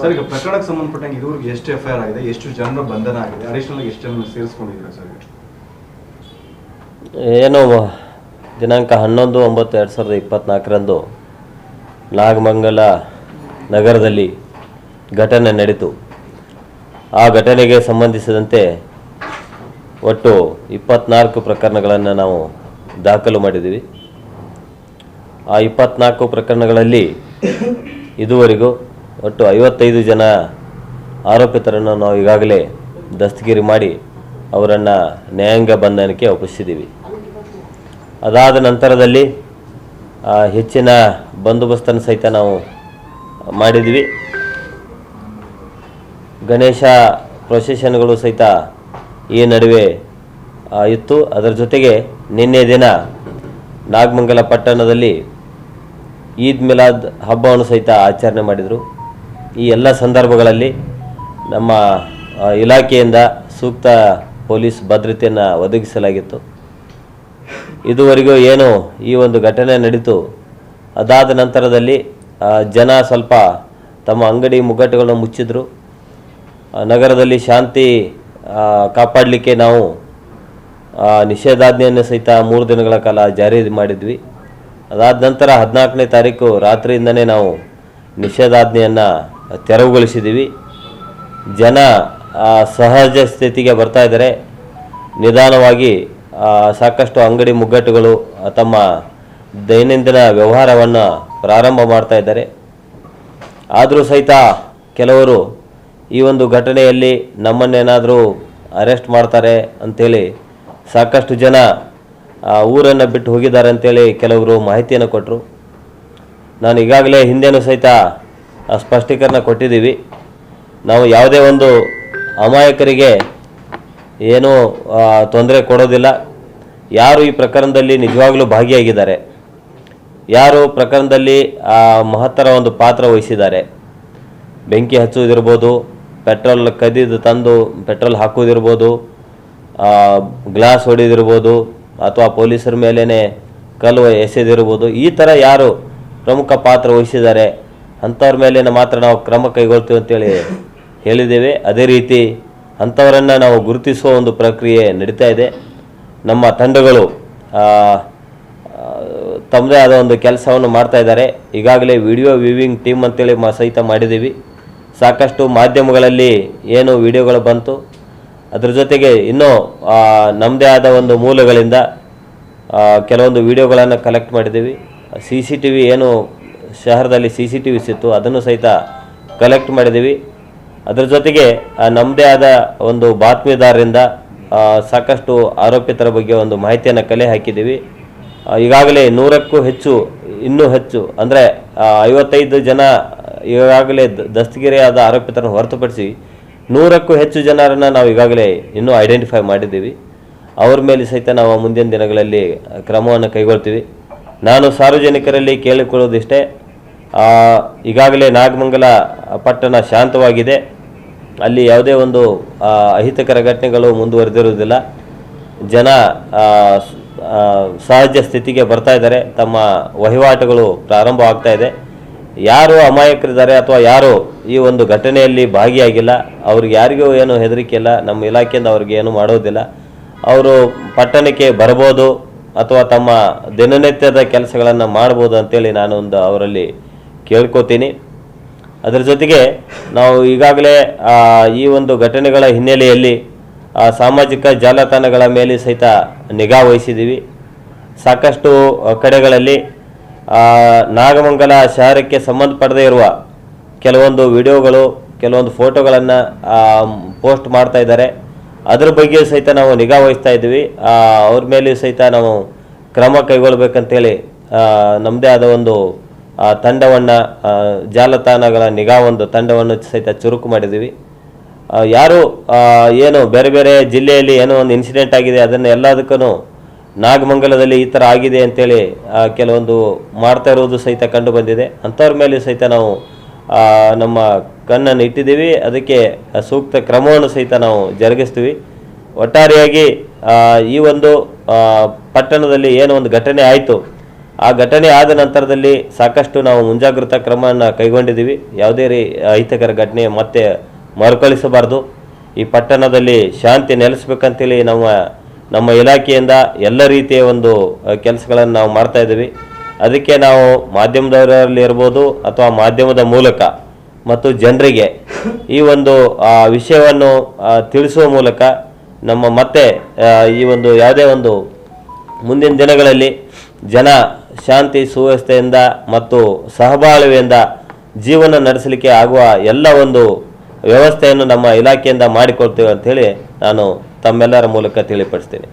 Sir ಈಗ ಪ್ರಕರಣಕ್ಕೆ ಸಂಬಂಧಪಟ್ಟಂಗೆ ಇದುವರೆಗೆ ಎಷ್ಟು ಎಫ್ ಐ ಆರ್ ಆಗಿದೆ ಎಷ್ಟು ಜನರ ಬಂಧನ ಆಗಿದೆ ಅಡಿಷನಲ್ ಎಷ್ಟು ಜನ ಸೇರಿಸ್ಕೊಂಡಿದ್ದೀರಾ ಸರ್ ಏನು ದಿನಾಂಕ ಹನ್ನೊಂದು ಒಂಬತ್ತು ಎರಡು ಸಾವಿರದ ಇಪ್ಪತ್ತ್ನಾಲ್ಕರಂದು ನಾಗಮಂಗಲ ನಗರದಲ್ಲಿ ಘಟನೆ ನಡೀತು. ಆ ಘಟನೆಗೆ ಸಂಬಂಧಿಸಿದಂತೆ ಒಟ್ಟು ಇಪ್ಪತ್ನಾಲ್ಕು ಪ್ರಕರಣಗಳನ್ನು ನಾವು ದಾಖಲು ಮಾಡಿದ್ದೀವಿ. ಆ ಇಪ್ಪತ್ನಾಲ್ಕು ಪ್ರಕರಣಗಳಲ್ಲಿ ಇದುವರೆಗೂ ಒಟ್ಟು ಐವತ್ತೈದು ಜನ ಆರೋಪಿತರನ್ನು ನಾವು ಈಗಾಗಲೇ ದಸ್ತಗಿರಿ ಮಾಡಿ ಅವರನ್ನು ನ್ಯಾಯಾಂಗ ಬಂಧನಕ್ಕೆ ಒಪ್ಪಿಸಿದ್ದೀವಿ. ಅದಾದ ನಂತರದಲ್ಲಿ ಹೆಚ್ಚಿನ ಬಂದೋಬಸ್ತನ್ನು ಸಹಿತ ನಾವು ಮಾಡಿದ್ವಿ ಗಣೇಶ ಪ್ರೊಸೆಷನ್ಗಳು ಸಹಿತ ಈ ನಡುವೆ ಇತ್ತು. ಅದರ ಜೊತೆಗೆ ನಿನ್ನೆ ದಿನ ನಾಗಮಂಗಲ ಪಟ್ಟಣದಲ್ಲಿ ಈದ್ ಮಿಲಾದ್ ಹಬ್ಬವನ್ನು ಸಹಿತ ಆಚರಣೆ ಮಾಡಿದರು. ಈ ಎಲ್ಲ ಸಂದರ್ಭಗಳಲ್ಲಿ ನಮ್ಮ ಇಲಾಖೆಯಿಂದ ಸೂಕ್ತ ಪೊಲೀಸ್ ಭದ್ರತೆಯನ್ನು ಒದಗಿಸಲಾಗಿತ್ತು. ಇದುವರೆಗೂ ಏನು ಈ ಒಂದು ಘಟನೆ ನಡೀತು, ಅದಾದ ನಂತರದಲ್ಲಿ ಜನ ಸ್ವಲ್ಪ ತಮ್ಮ ಅಂಗಡಿ ಮುಗ್ಗಟ್ಟುಗಳನ್ನು ಮುಚ್ಚಿದ್ರು. ನಗರದಲ್ಲಿ ಶಾಂತಿ ಕಾಪಾಡಲಿಕ್ಕೆ ನಾವು ನಿಷೇಧಾಜ್ಞೆಯನ್ನು ಸಹಿತ ಮೂರು ದಿನಗಳ ಕಾಲ ಜಾರಿ ಮಾಡಿದ್ವಿ. ಅದಾದ ನಂತರ ಹದಿನಾಲ್ಕನೇ ತಾರೀಕು ರಾತ್ರಿಯಿಂದನೇ ನಾವು ನಿಷೇಧಾಜ್ಞೆಯನ್ನು ತೆರವುಗೊಳಿಸಿದ್ದೀವಿ. ಜನ ಸಹಜ ಸ್ಥಿತಿಗೆ ಬರ್ತಾ ಇದ್ದಾರೆ. ನಿಧಾನವಾಗಿ ಸಾಕಷ್ಟು ಅಂಗಡಿ ಮುಗ್ಗಟ್ಟುಗಳು, ತಮ್ಮ ದೈನಂದಿನ ವ್ಯವಹಾರವನ್ನು ಪ್ರಾರಂಭ ಮಾಡ್ತಾ ಇದ್ದಾರೆ. ಆದರೂ ಸಹಿತ ಕೆಲವರು ಈ ಒಂದು ಘಟನೆಯಲ್ಲಿ ನಮ್ಮನ್ನೇನಾದರೂ ಅರೆಸ್ಟ್ ಮಾಡ್ತಾರೆ ಅಂಥೇಳಿ ಸಾಕಷ್ಟು ಜನ ಊರನ್ನು ಬಿಟ್ಟು ಹೋಗಿದ್ದಾರೆ ಅಂತೇಳಿ ಕೆಲವರು ಮಾಹಿತಿಯನ್ನು ಕೊಟ್ಟರು ನಾನು ಈಗಾಗಲೇ ಹಿಂದೆನೂ ಸಹಿತ ಸ್ಪಷ್ಟೀಕರಣ ಕೊಟ್ಟಿದ್ದೀವಿ. ನಾವು ಯಾವುದೇ ಒಂದು ಅಮಾಯಕರಿಗೆ ಏನೂ ತೊಂದರೆ ಕೊಡೋದಿಲ್ಲ. ಯಾರು ಈ ಪ್ರಕರಣದಲ್ಲಿ ನಿಜವಾಗಲೂ ಭಾಗಿಯಾಗಿದ್ದಾರೆ. ಯಾರು ಪ್ರಕರಣದಲ್ಲಿ ಮಹತ್ತರ ಒಂದು ಪಾತ್ರ ವಹಿಸಿದ್ದಾರೆ. ಬೆಂಕಿ ಹಚ್ಚುವುದಿರ್ಬೋದು, ಪೆಟ್ರೋಲ್ ಕದಿದು ತಂದು ಪೆಟ್ರೋಲ್ ಹಾಕೋದಿರ್ಬೋದು ಗ್ಲಾಸ್ ಹೊಡೆದಿರ್ಬೋದು ಅಥವಾ ಪೊಲೀಸರ ಮೇಲೇ ಕಲ್ಲು ಎಸೆದಿರ್ಬೋದು ಈ ಥರ ಯಾರು ಪ್ರಮುಖ ಪಾತ್ರ ವಹಿಸಿದ್ದಾರೆ ಅಂಥವ್ರ ಮೇಲೆ ಮಾತ್ರ ನಾವು ಕ್ರಮ ಕೈಗೊಳ್ತೀವಿ ಅಂತೇಳಿ ಹೇಳಿದ್ದೇವೆ. ಅದೇ ರೀತಿ ಅಂಥವರನ್ನು ನಾವು ಗುರುತಿಸುವ ಒಂದು ಪ್ರಕ್ರಿಯೆ ನಡೀತಾ ಇದೆ. ನಮ್ಮ ತಂಡಗಳು ತಮ್ಮದೇ ಆದ ಒಂದು ಕೆಲಸವನ್ನು ಮಾಡ್ತಾ ಇದ್ದಾರೆ. ಈಗಾಗಲೇ ವಿಡಿಯೋ ವ್ಯೂವಿಂಗ್ ಟೀಮ್ ಅಂತೇಳಿ ಮ, ಸಹಿತ ಮಾಡಿದ್ದೀವಿ. ಸಾಕಷ್ಟು ಮಾಧ್ಯಮಗಳಲ್ಲಿ ಏನು ವಿಡಿಯೋಗಳು ಬಂತು. ಅದ್ರ ಜೊತೆಗೆ ಇನ್ನೂ ನಮ್ಮದೇ ಆದ ಒಂದು ಮೂಲಗಳಿಂದ ಕೆಲವೊಂದು ವಿಡಿಯೋಗಳನ್ನು ಕಲೆಕ್ಟ್ ಮಾಡಿದ್ದೀವಿ. ಸಿ ಸಿ ಟಿ ವಿ ಏನು, ಶಹರದಲ್ಲಿ ಸಿ ಸಿ ಟಿ ವಿ ಸಿತ್ತು, ಅದನ್ನು ಸಹಿತ ಕಲೆಕ್ಟ್ ಮಾಡಿದ್ದೀವಿ. ಅದರ ಜೊತೆಗೆ ನಮ್ಮದೇ ಆದ ಒಂದು ಬಾತ್ಮೀದಾರರಿಂದ ಸಾಕಷ್ಟು ಆರೋಪಿತರ ಬಗ್ಗೆ ಒಂದು ಮಾಹಿತಿಯನ್ನು ಕಲೆ ಹಾಕಿದ್ದೀವಿ. ಈಗಾಗಲೇ ನೂರಕ್ಕೂ ಹೆಚ್ಚು, ಇನ್ನೂ ಹೆಚ್ಚು, ಅಂದರೆ ಐವತ್ತೈದು ಜನ ಈಗಾಗಲೇ ದಸ್ತಗಿರಿಯಾದ ಆರೋಪಿತರನ್ನು ಹೊರತುಪಡಿಸಿ ನೂರಕ್ಕೂ ಹೆಚ್ಚು ಜನರನ್ನು ನಾವು ಈಗಾಗಲೇ ಇನ್ನೂ ಐಡೆಂಟಿಫೈ ಮಾಡಿದ್ದೀವಿ. ಅವ್ರ ಮೇಲೆ ಸಹಿತ ನಾವು ಮುಂದಿನ ದಿನಗಳಲ್ಲಿ ಕ್ರಮವನ್ನು ಕೈಗೊಳ್ತೀವಿ. ನಾನು ಸಾರ್ವಜನಿಕರಲ್ಲಿ ಕೇಳಿಕೊಳ್ಳೋದಿಷ್ಟೇ ಈಗಾಗಲೇ ನಾಗಮಂಗಲ ಪಟ್ಟಣ ಶಾಂತವಾಗಿದೆ. ಅಲ್ಲಿ ಯಾವುದೇ ಒಂದು ಅಹಿತಕರ ಘಟನೆಗಳು ಮುಂದುವರೆದಿರುವುದಿಲ್ಲ. ಜನ ಸಹಜ ಸ್ಥಿತಿಗೆ ಬರ್ತಾ ಇದ್ದಾರೆ. ತಮ್ಮ ವಹಿವಾಟುಗಳು ಪ್ರಾರಂಭ ಇದೆ. ಯಾರು ಅಮಾಯಕರಿದ್ದಾರೆ ಅಥವಾ ಯಾರು ಈ ಒಂದು ಘಟನೆಯಲ್ಲಿ ಭಾಗಿಯಾಗಿಲ್ಲ, ಅವ್ರಿಗೆ ಯಾರಿಗೂ ಏನು ಹೆದರಿಕೆ ಇಲ್ಲ, ನಮ್ಮ ಇಲಾಖೆಯಿಂದ ಅವ್ರಿಗೆ ಏನು ಮಾಡೋದಿಲ್ಲ. ಅವರು ಪಟ್ಟಣಕ್ಕೆ ಬರ್ಬೋದು ಅಥವಾ ತಮ್ಮ ದಿನನಿತ್ಯದ ಕೆಲಸಗಳನ್ನು ಮಾಡ್ಬೋದು ಅಂತೇಳಿ ನಾನು ಒಂದು ಅವರಲ್ಲಿ ಕೇಳ್ಕೊತೀನಿ. ಅದರ ಜೊತೆಗೆ ನಾವು ಈಗಾಗಲೇ ಈ ಒಂದು ಘಟನೆಗಳ ಹಿನ್ನೆಲೆಯಲ್ಲಿ ಸಾಮಾಜಿಕ ಜಾಲತಾಣಗಳ ಮೇಲೆ ಸಹಿತ ನಿಗಾ ವಹಿಸಿದ್ದೀವಿ. ಸಾಕಷ್ಟು ಕಡೆಗಳಲ್ಲಿ ನಾಗಮಂಗಲ ಶಹರಕ್ಕೆ ಸಂಬಂಧಪಡದೇ ಇರುವ ಕೆಲವೊಂದು ವಿಡಿಯೋಗಳು ಕೆಲವೊಂದು ಫೋಟೋಗಳನ್ನು ಪೋಸ್ಟ್ ಮಾಡ್ತಾ ಇದ್ದಾರೆ. ಅದ್ರ ಬಗ್ಗೆ ಸಹಿತ ನಾವು ನಿಗಾ ವಹಿಸ್ತಾ ಇದ್ದೀವಿ. ಆ, ಅವ್ರ ಮೇಲೆ ಸಹಿತ ನಾವು ಕ್ರಮ ಕೈಗೊಳ್ಬೇಕಂತೇಳಿ ನಮ್ಮದೇ ಆದ ಒಂದು ತಂಡವನ್ನು ಜಾಲತಾಣಗಳ ನಿಗಾ ಒಂದು ತಂಡವನ್ನು ಸಹಿತ ಚುರುಕು ಮಾಡಿದ್ದೀವಿ. ಯಾರು ಏನು ಬೇರೆ ಬೇರೆ ಜಿಲ್ಲೆಯಲ್ಲಿ ಏನೋ ಒಂದು ಇನ್ಸಿಡೆಂಟ್ ಆಗಿದೆ ಅದನ್ನು ಎಲ್ಲದಕ್ಕೂ ನಾಗಮಂಗಲದಲ್ಲಿ ಈ ಥರ ಆಗಿದೆ ಅಂತೇಳಿ ಕೆಲವೊಂದು ಮಾಡ್ತಾ ಇರೋದು ಸಹಿತ ಕಂಡು ಬಂದಿದೆ. ಅಂಥವ್ರ ಮೇಲೆ ಸಹಿತ ನಾವು ನಮ್ಮ ಕಣ್ಣನ್ನು ಇಟ್ಟಿದ್ದೀವಿ. ಅದಕ್ಕೆ ಸೂಕ್ತ ಕ್ರಮವನ್ನು ಸಹಿತ ನಾವು ಜರುಗಿಸ್ತೀವಿ. ಒಟ್ಟಾರೆಯಾಗಿ ಈ ಒಂದು ಪಟ್ಟಣದಲ್ಲಿ ಏನೋ ಒಂದು ಘಟನೆ ಆಯಿತು. ಆ ಘಟನೆ ಆದ ನಂತರದಲ್ಲಿ ಸಾಕಷ್ಟು ನಾವು ಮುಂಜಾಗ್ರತಾ ಕ್ರಮವನ್ನು ಕೈಗೊಂಡಿದ್ದೀವಿ. ಯಾವುದೇ ರೀ ಅಹಿತಕರ ಘಟನೆ ಮತ್ತೆ ಮರುಕಳಿಸಬಾರ್ದು. ಈ ಪಟ್ಟಣದಲ್ಲಿ ಶಾಂತಿ ನೆಲೆಸಬೇಕಂತೇಳಿ ನಮ್ಮ ನಮ್ಮ ಇಲಾಖೆಯಿಂದ ಎಲ್ಲ ರೀತಿಯ ಒಂದು ಕೆಲಸಗಳನ್ನು ನಾವು ಮಾಡ್ತಾ ಇದ್ದೀವಿ. ಅದಕ್ಕೆ ನಾವು ಮಾಧ್ಯಮದವರಲ್ಲಿ ಇರ್ಬೋದು ಅಥವಾ ಮಾಧ್ಯಮದ ಮೂಲಕ ಮತ್ತು ಜನರಿಗೆ ಈ ಒಂದು ವಿಷಯವನ್ನು ತಿಳಿಸುವ ಮೂಲಕ ನಮ್ಮ ಮತ್ತೆ ಈ ಒಂದು ಯಾವುದೇ ಒಂದು ಮುಂದಿನ ದಿನಗಳಲ್ಲಿ ಜನ ಶಾಂತಿ, ಸುವ್ಯವಸ್ಥೆಯಿಂದ ಮತ್ತು ಸಹಬಾಳ್ವೆಯಿಂದ ಜೀವನ ನಡೆಸಲಿಕ್ಕೆ ಆಗುವ ಎಲ್ಲ ಒಂದು ವ್ಯವಸ್ಥೆಯನ್ನು ನಮ್ಮ ಇಲಾಖೆಯಿಂದ ಮಾಡಿಕೊಡ್ತೇವೆ ಅಂಥೇಳಿ ನಾನು ತಮ್ಮೆಲ್ಲರ ಮೂಲಕ ತಿಳಿಪಡಿಸ್ತೇನೆ.